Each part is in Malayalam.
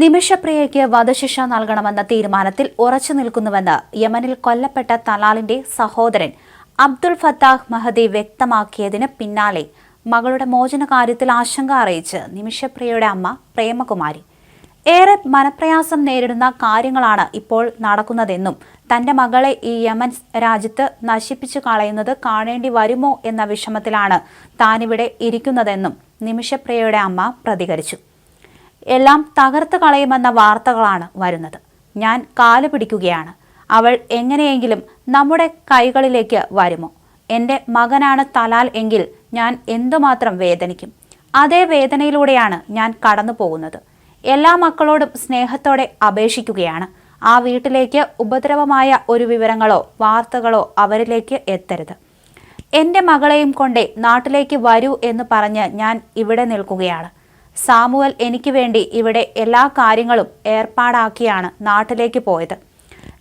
നിമിഷപ്രിയയ്ക്ക് വധശിക്ഷ നൽകണമെന്ന തീരുമാനത്തിൽ ഉറച്ചു നിൽക്കുന്നുവെന്ന് യമനിൽ കൊല്ലപ്പെട്ട തലാലിന്റെ സഹോദരൻ അബ്ദുൾ ഫത്താഹ് മഹദി വ്യക്തമാക്കിയതിന് പിന്നാലെ മകളുടെ മോചന കാര്യത്തിൽ ആശങ്ക അറിയിച്ച് നിമിഷപ്രിയയുടെ അമ്മ പ്രേമകുമാരി. ഏറെ മനപ്രയാസം നേരിടുന്ന കാര്യങ്ങളാണ് ഇപ്പോൾ നടക്കുന്നതെന്നും തന്റെ മകളെ ഈ യമൻ രാജ്യത്ത് നശിപ്പിച്ചു കളയുന്നത് കാണേണ്ടി വരുമോ എന്ന വിഷമത്തിലാണ് താനിവിടെ ഇരിക്കുന്നതെന്നും നിമിഷപ്രിയയുടെ അമ്മ പ്രതികരിച്ചു. എല്ലാം തകർത്ത് കളയുമെന്ന വാർത്തകളാണ് വരുന്നത്. ഞാൻ കാൽ പിടിക്കുകയാണ്. അവൾ എങ്ങനെയെങ്കിലും നമ്മുടെ കൈകളിലേക്ക് വരുമോ? എന്റെ മകനാണ് തലാൽ എങ്കിൽ ഞാൻ എന്തുമാത്രം വേദനിക്കും? അതേ വേദനയിലൂടെയാണ് ഞാൻ കടന്നു പോകുന്നത്. എല്ലാ മക്കളോടും സ്നേഹത്തോടെ അപേക്ഷിക്കുകയാണ്. ആ വീട്ടിലേക്ക് ഉപദ്രവമായ ഒരു വിവരങ്ങളോ വാർത്തകളോ അവരിലേക്ക് എത്തരുത്. എന്റെ മകളെയും കൊണ്ടേ നാട്ടിലേക്ക് വരൂ എന്ന് പറഞ്ഞ് ഞാൻ ഇവിടെ നിൽക്കുകയാണ്. സാമുവൽ എനിക്ക് വേണ്ടി ഇവിടെ എല്ലാ കാര്യങ്ങളും ഏർപ്പാടാക്കിയാണ് നാട്ടിലേക്ക് പോയത്.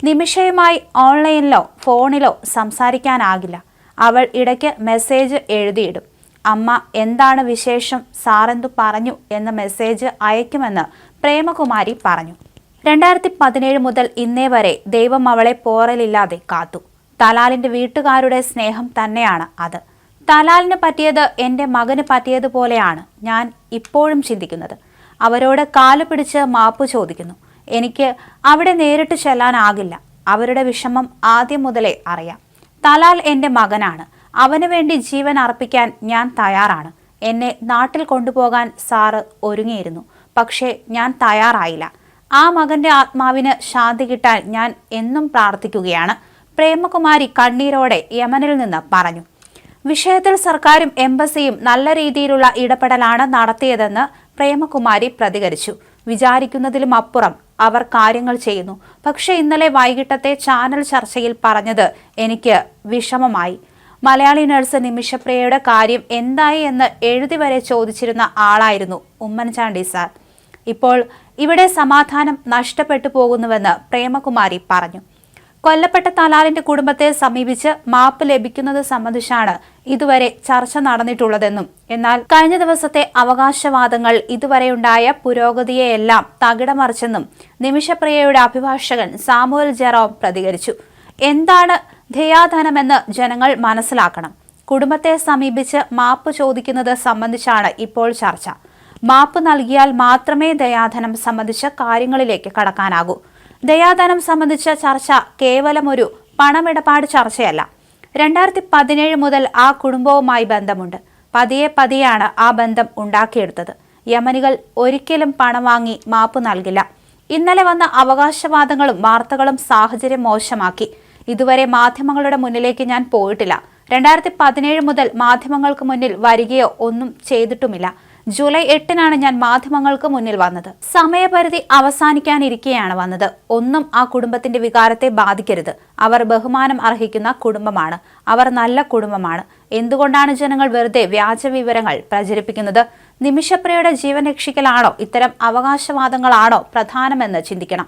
നിമിഷയുമായി ഓൺലൈനിലോ ഫോണിലോ സംസാരിക്കാനാകില്ല. അവൾ ഇടയ്ക്ക് മെസ്സേജ് എഴുതിയിടും. അമ്മ എന്താണ് വിശേഷം? സാറെന്തു പറഞ്ഞു എന്ന മെസ്സേജ് അയക്കുമെന്ന് പ്രേമകുമാരി പറഞ്ഞു. രണ്ടായിരത്തി പതിനേഴ് മുതൽ ഇന്നേ വരെ ദൈവം അവളെ പോറലില്ലാതെ കാത്തു. തലാലിന്റെ വീട്ടുകാരുടെ സ്നേഹം തന്നെയാണ് അത്. തലാലിന് പറ്റിയത് എന്റെ മകന് പറ്റിയതുപോലെയാണ് ഞാൻ ഇപ്പോഴും ചിന്തിക്കുന്നത്. അവരോട് കാൽ പിടിച്ച് മാപ്പ് ചോദിക്കുന്നു. എനിക്ക് അവിടെ നേരിട്ട് ചെല്ലാനാകില്ല. അവരുടെ വിഷമം ആദ്യം മുതലേ അറിയാം. തലാൽ എന്റെ മകനാണ്. അവന് വേണ്ടി ജീവൻ അർപ്പിക്കാൻ ഞാൻ തയ്യാറാണ്. എന്നെ നാട്ടിൽ കൊണ്ടുപോകാൻ സാറ് ഒരുങ്ങിയിരുന്നു. പക്ഷേ ഞാൻ തയ്യാറായില്ല. ആ മകന്റെ ആത്മാവിന് ശാന്തി കിട്ടാൻ ഞാൻ എന്നും പ്രാർത്ഥിക്കുകയാണ്. പ്രേമകുമാരി കണ്ണീരോടെ യമനിൽ നിന്ന് പറഞ്ഞു വിഷയത്തിൽ സർക്കാരും എംബസിയും നല്ല രീതിയിലുള്ള ഇടപെടലാണ് നടത്തിയതെന്ന് പ്രേമകുമാരി പ്രതികരിച്ചു. വിചാരിക്കുന്നതിലും അപ്പുറം അവർ കാര്യങ്ങൾ ചെയ്യുന്നു. പക്ഷേ ഇന്നലെ വൈകിട്ടത്തെ ചാനൽ ചർച്ചയിൽ പറഞ്ഞത് എനിക്ക് വിഷമമായി. മലയാളി നഴ്സ് നിമിഷപ്രിയയുടെ കാര്യം എന്തായി എന്ന് എഴുതി വരെ ചോദിച്ചിരുന്ന ആളായിരുന്നു ഉമ്മൻചാണ്ടി സാർ. ഇപ്പോൾ ഇവിടെ സമാധാനം നഷ്ടപ്പെട്ടു പോകുന്നുവെന്ന് പ്രേമകുമാരി പറഞ്ഞു. കൊല്ലപ്പെട്ട തലാലിന്റെ കുടുംബത്തെ സമീപിച്ച് മാപ്പ് ലഭിക്കുന്നത് സംബന്ധിച്ചാണ് ഇതുവരെ ചർച്ച നടന്നിട്ടുള്ളതെന്നും എന്നാൽ കഴിഞ്ഞ ദിവസത്തെ അവകാശവാദങ്ങൾ ഇതുവരെയുണ്ടായ പുരോഗതിയെയെല്ലാം തകിടമറിച്ചെന്നും നിമിഷപ്രിയയുടെ അഭിഭാഷകൻ സാമുവൽ ജെറോം പ്രതികരിച്ചു. എന്താണ് ധയാധനമെന്ന് ജനങ്ങൾ മനസ്സിലാക്കണം. കുടുംബത്തെ സമീപിച്ച് മാപ്പ് ചോദിക്കുന്നത് സംബന്ധിച്ചാണ് ഇപ്പോൾ ചർച്ച. മാപ്പ് നൽകിയാൽ മാത്രമേ ദയാധനം സംബന്ധിച്ച കാര്യങ്ങളിലേക്ക് കടക്കാനാകൂ. ദയാദാനം സംബന്ധിച്ച ചർച്ച കേവലം ഒരു പണമിടപാട് ചർച്ചയല്ല. രണ്ടായിരത്തി പതിനേഴ് മുതൽ ആ കുടുംബവുമായി ബന്ധമുണ്ട്. പതിയെ പതിയാണ് ആ ബന്ധം ഉണ്ടാക്കിയെടുത്തത്. യമനികൾ ഒരിക്കലും പണം വാങ്ങി മാപ്പ് നൽകില്ല. ഇന്നലെ വന്ന അവകാശവാദങ്ങളും വാർത്തകളും സാഹചര്യം മോശമാക്കി. ഇതുവരെ മാധ്യമങ്ങളുടെ മുന്നിലേക്ക് ഞാൻ പോയിട്ടില്ല. രണ്ടായിരത്തി പതിനേഴ് മുതൽ മാധ്യമങ്ങൾക്ക് മുന്നിൽ വരികയോ ഒന്നും ചെയ്തിട്ടുമില്ല. ജൂലൈ എട്ടിനാണ് ഞാൻ മാധ്യമങ്ങൾക്ക് മുന്നിൽ വന്നത്. സമയപരിധി അവസാനിക്കാനിരിക്കെയാണ് വന്നത്. ഒന്നും ആ കുടുംബത്തിന്റെ വികാരത്തെ ബാധിക്കരുത്. അവർ ബഹുമാനം അർഹിക്കുന്ന കുടുംബമാണ്. അവർ നല്ല കുടുംബമാണ്. എന്തുകൊണ്ടാണ് ജനങ്ങൾ വെറുതെ വ്യാജ വിവരങ്ങൾ പ്രചരിപ്പിക്കുന്നത്? നിമിഷപ്രിയയുടെ ജീവൻ രക്ഷിക്കലാണോ? ഇത്തരം അവകാശവാദങ്ങളാണോ പ്രധാനമെന്ന് ചിന്തിക്കണം.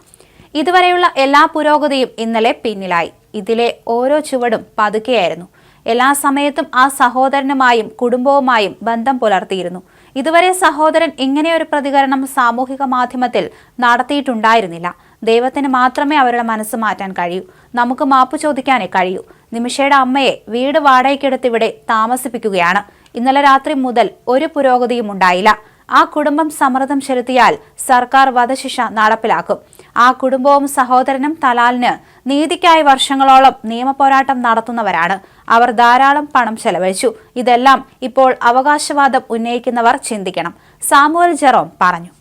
ഇതുവരെയുള്ള എല്ലാ പുരോഗതിയും ഇന്നലെ പിന്നിലായി. ഇതിലെ ഓരോ ചുവടും പതുക്കെയായിരുന്നു. എല്ലാ സമയത്തും ആ സഹോദരനുമായും കുടുംബവുമായും ബന്ധം പുലർത്തിയിരുന്നു. ഇതുവരെ സഹോദരൻ ഇങ്ങനെയൊരു പ്രതികരണം സാമൂഹിക മാധ്യമത്തിൽ നടത്തിയിട്ടുണ്ടായിരുന്നില്ല. ദൈവത്തിന് മാത്രമേ അവരുടെ മനസ്സ് മാറ്റാൻ കഴിയൂ. നമുക്ക് മാപ്പ് ചോദിക്കാനേ കഴിയൂ. നിമിഷയുടെ അമ്മയെ വീട് വാടകയ്ക്കെടുത്ത് ഇവിടെ താമസിപ്പിക്കുകയാണ്. ഇന്നലെ രാത്രി മുതൽ ഒരു പുരോഗതിയും ഉണ്ടായില്ല. ആ കുടുംബം സമ്മർദ്ദം ചെലുത്തിയാൽ സർക്കാർ വധശിക്ഷ നടപ്പിലാക്കും. ആ കുടുംബവും സഹോദരനും തലാലിന് നീതിക്കായി വർഷങ്ങളോളം നിയമപോരാട്ടം നടത്തുന്നവരാണ്. അവർ ധാരാളം പണം ചെലവഴിച്ചു. ഇതെല്ലാം ഇപ്പോൾ അവകാശവാദം ഉന്നയിക്കുന്നവർ ചിന്തിക്കണം. സാമുവൽ ജെറോം പറഞ്ഞു.